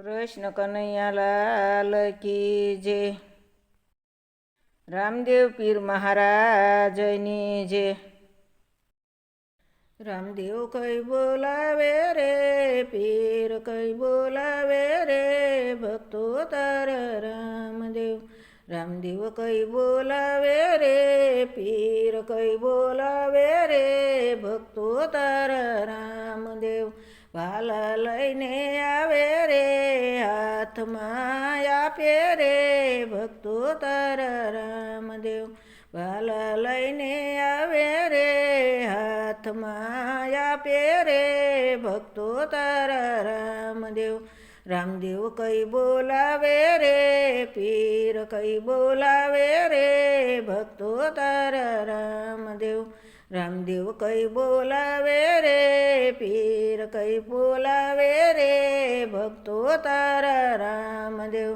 કૃષ્ણ કનૈયાલાલ કી જે. રામદેવ પીર મહારાજની જે. રામદેવ કઈ બોલાવે રે, પીર કઈ બોલાવે રે, ભક્તો તાર રામદેવ. રામદેવ કઈ બોલાવે રે, પીર કઈ બોલાવે રે, ભક્તો તાર રામદેવ. વાલા લઈને આવે રે હાથમાં આપે રે ભક્તો તર રામદેવ. ભાલા લઈને આવે રે હાથમાં આપે રે ભક્તો તર રામદેવ. રામદેવ કઈ બોલાવે રે, પીર કઈ બોલાવે રે ભક્તો તર રામદેવ. રામદેવ કઈ બોલાવે રે, પીર કઈ બોલાવે રે, ભક્તો તારા રામદેવ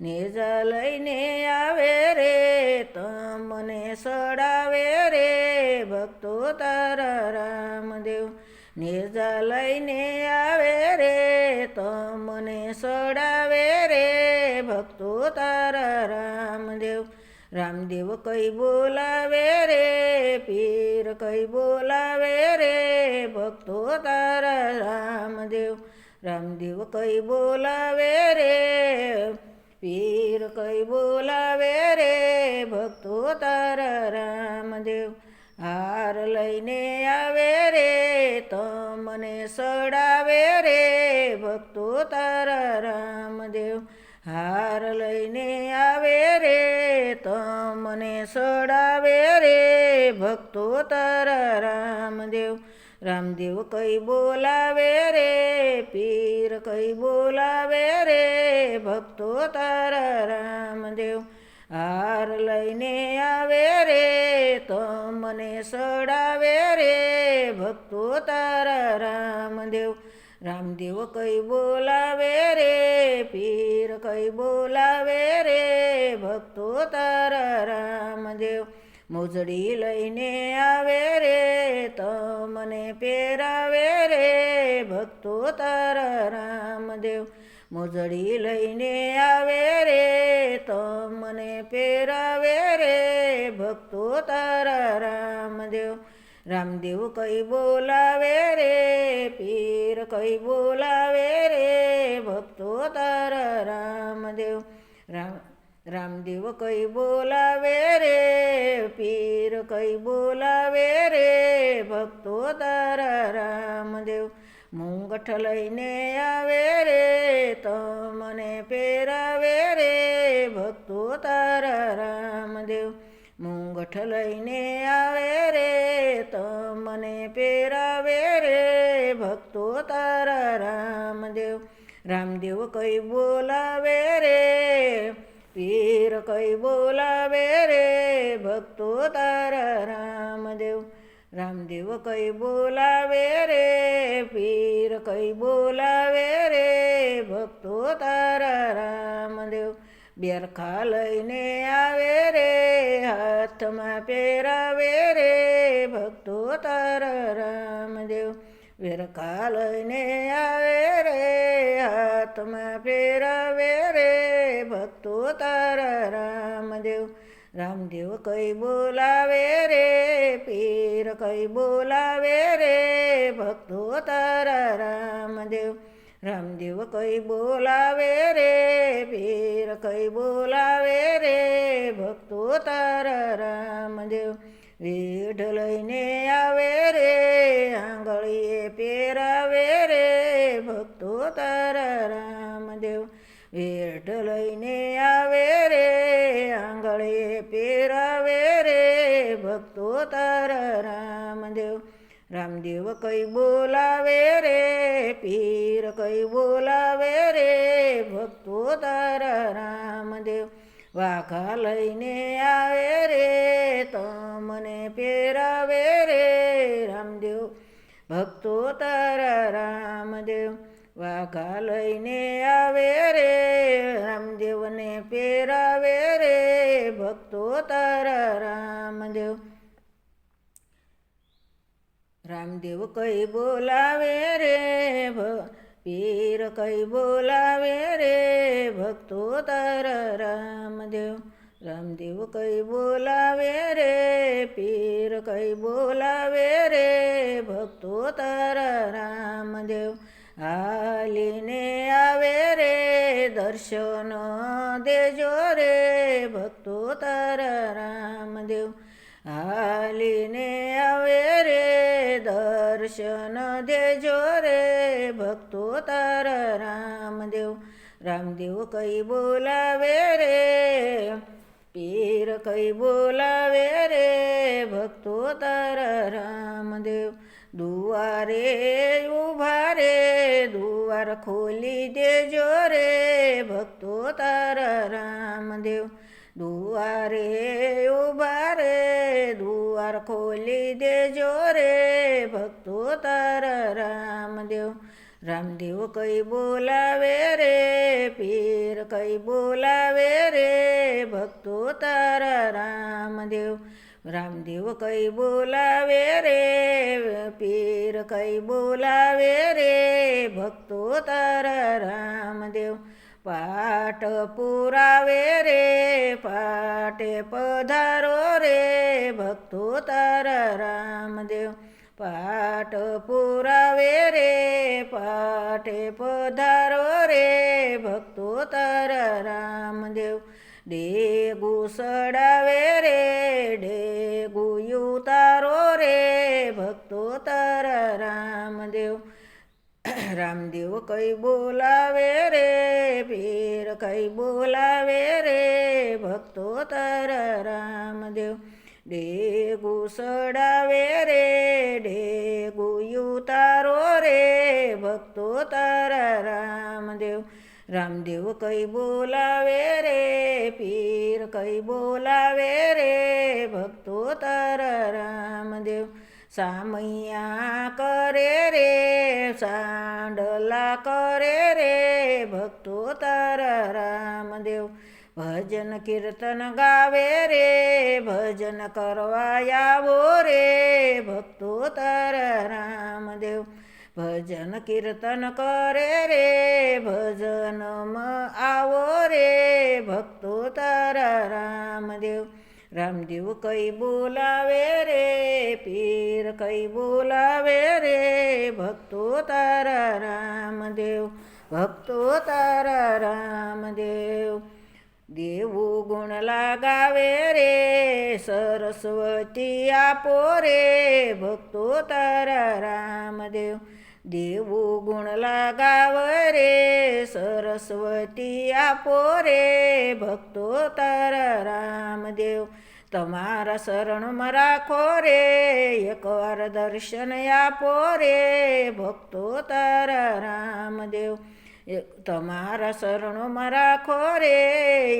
નેજા લઈને આવે રે, તમને સડાવે રે, ભક્તો તારા રામદેવ નેજા લઈને આવે રે, તમને સડાવે રે, ભક્તો તારા રામદેવ કઈ બોલાવે રે, પીર કઈ બોલાવે રે, ભક્તો તારા રામદેવ. રામદેવ કઈ બોલાવે રે, પીર કઈ બોલાવે રે, ભક્તો તારા રામદેવ. હાર લઈને આવે રે, તમને સડાવે રે, ભક્તો તારા રામદેવ સડાવે રે ભક્તો તર રામદેવ. રામદેવ કઈ બોલાવે રે, પીર કઈ બોલાવે રે, ભક્તો તારા રામદેવ. હાર લઈને આવે રે, તમને સડાવે રે, ભક્તો તારા રામદેવ. રામદેવ કઈ બોલાવે રે, પીર કઈ બોલાવે રે, ભક્તો તારા રામદેવ. મોજડી લઈને આવે રે, તમને પહેરાવે રે, ભક્તો તારા રામદેવ. મોજડી લઈને આવે રે, તમને પહેરાવે રે, ભક્તો તારા રામદેવ. રામદેવ કઈ બોલાવે રે, પીર કઈ બોલાવે રે ભક્તો તારા રામદેવ? રામ, રામદેવ કઈ બોલાવે રે? પીર કઈ બોલાવે રે ભક્તો તારા રામદેવ? મુંગઠ લઈને આવે રે, તમને પહેરાવે રે ભક્તો તારા રામદેવ? મુંગઠ લઈને આવે રામદેવ કઈ બોલાવે રે? પીર કઈ બોલાવે રે? ભક્તો તારા રામદેવ. રામદેવ કઈ બોલાવે રે? પીર કઈ બોલાવે રે? ભક્તો તારા રામદેવ. બેરખા લઈને આવે રે, હાથમાં પહેરાવે રે. ભક્તો તારા રામદેવ. વેરખા લઈને આવે રે હાથમાં પહેરાવે રે ભક્તો તારા રામદેવ. રામદેવ કઈ બોલાવે રે? પીર કઈ બોલાવે રે? ભક્તો તારા રામદેવ. રામદેવ કઈ બોલાવે રે? પીર કઈ બોલાવે રે? ભક્તો તારા રામદેવ. વેઢ લઈને આવે રે ભક્તો તારા રામદેવ વેઠ લઈને આવે રે, આંગળે પહેરાવે રે, ભક્તો તારા રામદેવ રામદેવ કઈ બોલાવે રે, પીર કઈ બોલાવે રે, ભક્તો તારા રામદેવ વાઘા લઈને આવે રે, તમને પહેરાવે રે, રામદેવ. ભક્તો તારા રામદેવ વાઘા લઈને આવે રે, રામદેવને પહેરાવે રે, ભક્તો તારા રામદેવ. રામદેવ કઈ બોલાવે રે પીર કઈ બોલાવે રે, ભક્તો તારા રામદેવ. રામદેવ કઈ બોલાવે રે, પીર કઈ બોલાવે રે, ભક્તો તારા રામદેવ. હાલીને આવે રે, દર્શન દેજો રે, ભક્તો તારા રામદેવ. હાલીને આવે રે, દર્શન દેજો રે, ભક્તો તારા રામદેવ. રામદેવ કઈ બોલાવે રે, પીર કઈ બોલાવે રે, ભક્તો તારા રામદેવ. દુવારે ઊભા રે દુવાર ખોલી દેજો રે ભક્તો તારા રામદેવ. દુવારે ઊભા રે દુવાર ખોલી દેજો રે ભક્તો તારા રામદેવ. રામદેવ કઈ બોલાવે રે, પીર કઈ બોલાવે રે ભક્તો તારા રામદેવ. રામદેવ કઈ બોલાવે રે, પીર કઈ બોલાવે રે, ભક્તો તારા રામદેવ પાટ પુરાવે રે પાટે પધારો રે, ભક્તો તારા રામદેવ પાટ પુરાવે રે પાટે પધારો રે, ભક્તો તારા રામદેવ ડે ગુસડાવે રે ઉતારો રે, ભક્તો તારા રામદેવ. રામદેવ કઈ બોલાવે રે, પીર કઈ બોલાવે રે, ભક્તો તારા રામદેવ. ડેગુ સડાવે રે, ડેગુ ઉતારો રે, ભક્તો તારા રામદેવ. રામદેવ કઈ બોલાવે રે, પીર કઈ બોલાવે રે, ભક્તો તર રામદેવ. સામૈયા કરે રે, સાંડલા કરે રે, ભક્તો તર રામદેવ. ભજન કીર્તન ગાવે રે, ભજન કરવા આવો રે, ભક્તો તર રામદેવ. ભજન કીર્તન કરે રે, ભજનમાં આવો રે, ભક્તો તારા રામદેવ. રામદેવ કઈ બોલાવે રે, પીર કઈ બોલાવે રે, ભક્તો તારા રામદેવ, ભક્તો તારા રામદેવ. દેવો ગુણ લગાવે રે, સરસ્વતી આપો રે, ભક્તો તારા રામદેવ. દેવું ગુણ લગાવ રે, સરસ્વતી આપો રે, ભક્તો તર રામદેવ. તમારા શરણમાં રાખો રે, એકવાર દર્શન આપો રે, ભક્તો તર રામદેવ. તમારા શરણોમાં રાખો રે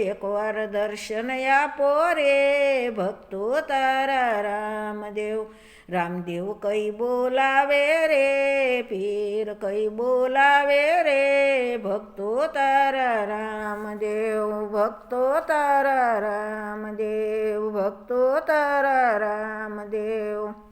એકવાર દર્શન આપો રે, ભક્તો તારા રામદેવ. રામદેવ કઈ બોલાવે રે, પીર કઈ બોલાવે રે, ભક્તો તારા રામદેવ, ભક્તો તારા રામદેવ, ભક્તો તારા રામદેવ.